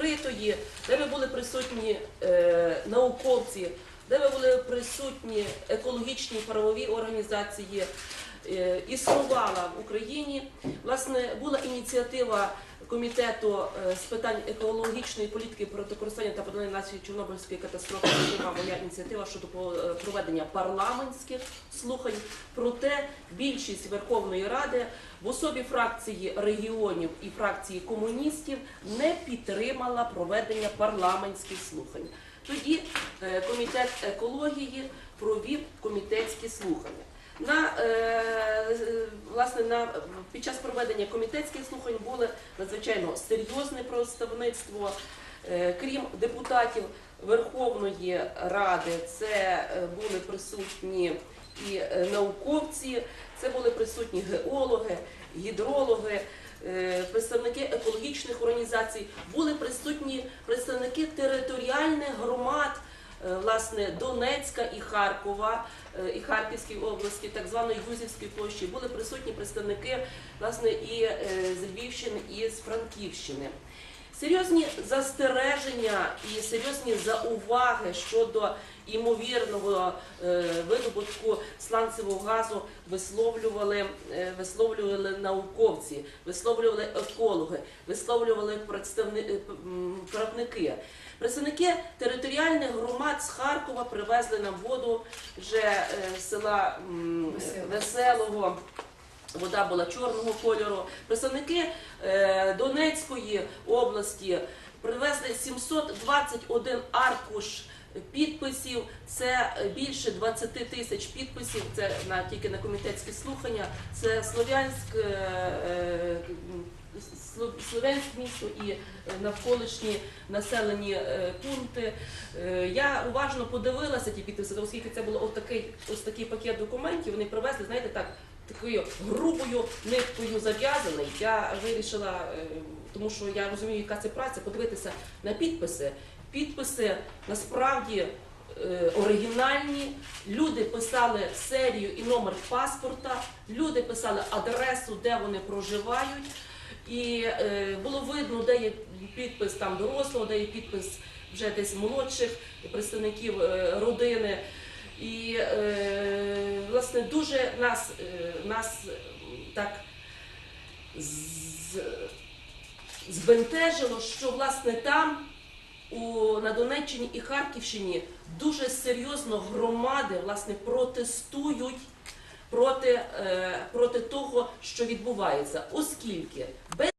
відкритої, де ви були присутні е, науковці, де ви були присутні екологічні правові організації. е, Існувала в Україні. Власне, була ініціатива комітету е, з питань екологічної політики проти користування та подолання наслідків Чорнобильської катастрофи. Зокрема, моя ініціатива щодо е, проведення парламентських слухань. Проте більшість Верховної Ради в особі фракції регіонів і фракції комуністів не підтримала проведення парламентських слухань. Тоді е, комітет екології провів комітетські слухання. На е, власне на під час проведення комітетських слухань було надзвичайно серйозне представництво. Е, Крім депутатів Верховної Ради, це е, були присутні і е, науковці, це були присутні геологи, гідрологи, представники екологічних організацій, були присутні представники територіальних громад. Е, Власне, Донецька і Харкова, е, і Харківській області, так званої Юзівської площі, були присутні представники власне і е, з Львівщини, і з Франківщини. Серйозні застереження і серйозні зауваги щодо імовірного е, видобутку сланцевого газу висловлювали, е, висловлювали науковці, висловлювали екологи, висловлювали представни, е. Представники територіальних громад з Харкова привезли нам воду вже з села Веселого. Вода була чорного кольору. Представники е, Донецької області привезли 721 аркуш підписів. Це більше 20 тисяч підписів. Це на тільки на комітетські слухання. Це Слов'янськ, е, е, Слов'янськ місто і навколишні населені пункти. Я уважно подивилася ті підписи, оскільки це було ось ось такий пакет документів. Вони привезли, знаєте, так такою грубою ниткою зав'язаний. Я вирішила, е, тому що я розумію, яка це праця, подивитися на підписи. Підписи насправді е, оригінальні. Люди писали серію і номер паспорта, люди писали адресу, де вони проживають. І е, було видно, де є підпис там дорослого, де є підпис вже десь молодших представників родини. І власне дуже нас, е, нас е, так збентежило, що власне там у, на Донеччині і Харківщині дуже серйозно громади власне протестують проти, е, проти того, що відбувається, оскільки без